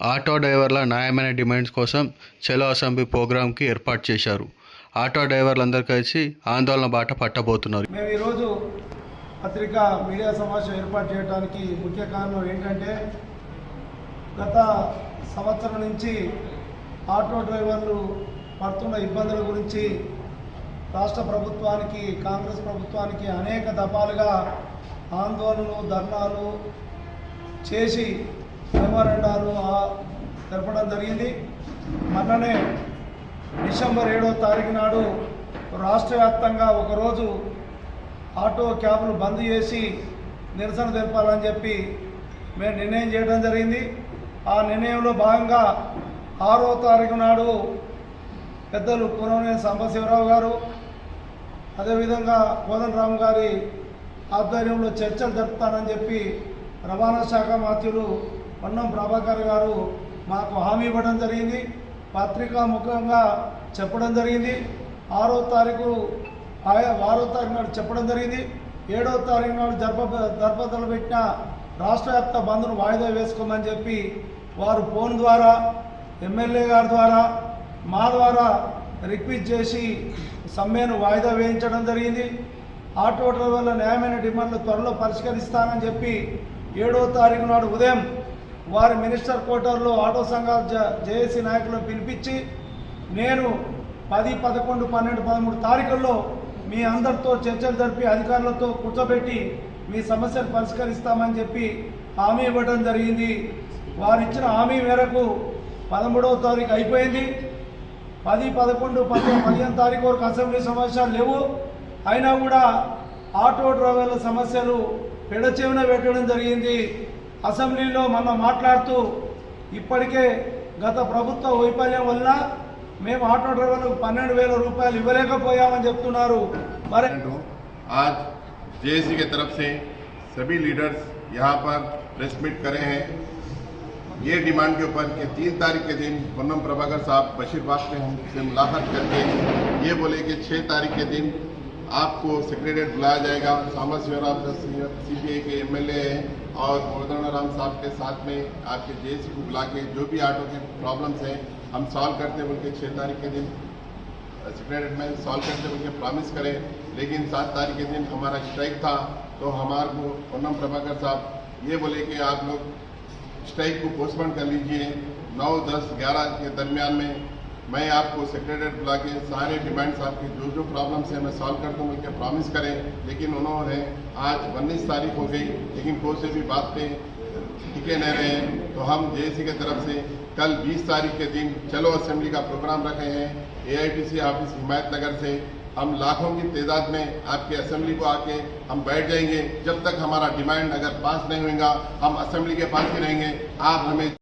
Auto డ్రైవర్ల న్యాయమైన demands కోసం చలో అసెంబ్లీ ప్రోగ్రాంకి ఏర్పాటు చేశారు. ఆటో డ్రైవర్లందరూ కలిసి ఆందోళన బాట పట్టబోతున్నారు. మేము ఈరోజు పత్రికా మీడియా సమావేశం ఏర్పాటు చేయడానికి ముఖ్య కారణం ఏంటంటే గత సంవత్సరం నుంచి ఆటో డ్రైవర్లు పడుతున్న ఇబ్బందుల గురించి రాష్ట్ర ప్రభుత్వానికి కాంగ్రెస్ ప్రభుత్వానికి అనేక దఫాలుగా ఆందోళనలు ధర్నాలు చేసి మెమోరండాలు ఆ- జరపడం జరిగింది. మొన్ననే డిసెంబర్ ఏడో తారీఖు నాడు రాష్ట్ర వ్యాప్తంగా ఒకరోజు ఆటో క్యాబ్లు బంద్ చేసి నిరసన తెలపాలని చెప్పి మేము నిర్ణయం చేయడం జరిగింది. ఆ నిర్ణయంలో భాగంగా ఆరో తారీఖు నాడు పెద్దలు కూరనేని సాంబశివరావు గారు అదేవిధంగా కోదండరామ్ గారి ఆధ్వర్యంలో చర్చలు జరుపుతానని చెప్పి రవాణా శాఖ మాత్యులు పొన్నం ప్రభాకర్ గారు మాకు హామీ ఇవ్వడం జరిగింది. పత్రికా ముఖంగా చెప్పడం జరిగింది. ఆరో తారీఖు ఆయా ఆరో తారీఖు నాడు చెప్పడం జరిగింది. ఏడో తారీఖు నాడు జరప దర్భతలు పెట్టిన రాష్ట్ర వ్యాప్త బంద్ను వాయిదా వేసుకోమని చెప్పి వారు ఫోన్ ద్వారా ఎమ్మెల్యే గారి ద్వారా మా ద్వారా రిక్వెస్ట్ చేసి సమ్మెను వాయిదా వేయించడం జరిగింది. ఆటో డ్రైవర్ల న్యాయమైన డిమాండ్లు త్వరలో పరిష్కరిస్తానని చెప్పి ఏడో తారీఖు నాడు ఉదయం వారి మినిస్టర్ క్వార్టర్లో ఆటో సంఘాల జ జేఏసీ నాయకులను పిలిపించి నేను పది పదకొండు పన్నెండు పదమూడు తారీఖుల్లో మీ అందరితో చర్చలు జరిపి అధికారులతో కూర్చోబెట్టి మీ సమస్యలు పరిష్కరిస్తామని చెప్పి హామీ ఇవ్వడం జరిగింది. వారు ఇచ్చిన హామీ మేరకు పదమూడవ తారీఖు అయిపోయింది. పది పదకొండు పదిహేను పదిహేను తారీఖు వరకు అసెంబ్లీ సమావేశాలు లేవు. అయినా కూడా ఆటో డ్రైవర్ల సమస్యలు పెడచెవిన పెట్టడం జరిగింది. అసెంబ్లీలో మనం మాట్లాడుతూ ఇప్పటికే గత ప్రభుత్వ వైఫల్యం వల్ల మేము ఆటో డ్రైవర్లకు పన్నెండు వేల రూపాయలు ఇవ్వలేకపోయామని చెప్తున్నారు మరి हूँ। आज जेएसी के तरफ से सभी लीडर्स यहाँ पर प्रेस मीट करे हैं ये डिमांड के ऊपर कि तीन तारीख के दिन पूनम प्रभाकर साहब बशीरबाग में हमसे मुलाकात करके ये बोले कि छः तारीख के दिन आपको सेक्रेटरीट बुलाया जाएगा। सामा शिवराम सी पी के एम एल ए हैं और राम साहब के साथ में आपके जेएसी को बुला के जो भी ऑटो के प्रॉब्लम्स हैं, हम सॉल्व करते बोल के छः तारीख के दिन। सेक्रेटरीट में सॉल्व करते बोल के प्रॉमिस करें। लेकिन सात तारीख के दिन हमारा स्ट्राइक था तो हमारे को पूनम प्रभाकर साहब ये बोले कि आप लोग स्ट्राइक को पोस्टपोन कर लीजिए। नौ, दस, ग्यारह के दरमियान में मैं आपको सेक्रेटरीट बुला के सारे डिमांड्स आपकी, जो जो प्रॉब्लम्स हैं, मैं सॉल्व कर दूँ के प्रॉमिस करें? लेकिन उन्होंने आज उन्नीस तारीख हो गई, लेकिन कोई से भी बात पे, टिके नहीं रहे हैं। तो हम जेएसी के तरफ़ से कल 20 तारीख के दिन चलो असेंबली का प्रोग्राम रखे हैं। एआईटीसी ऑफ़िस हिमायत नगर से। हम लाखों की तादाद में आपके असेंबली को आके हम बैठ जाएँगे। जब तक हमारा डिमांड अगर पास नहीं होगा हम असेंबली के पास ही रहेंगे। आप हमें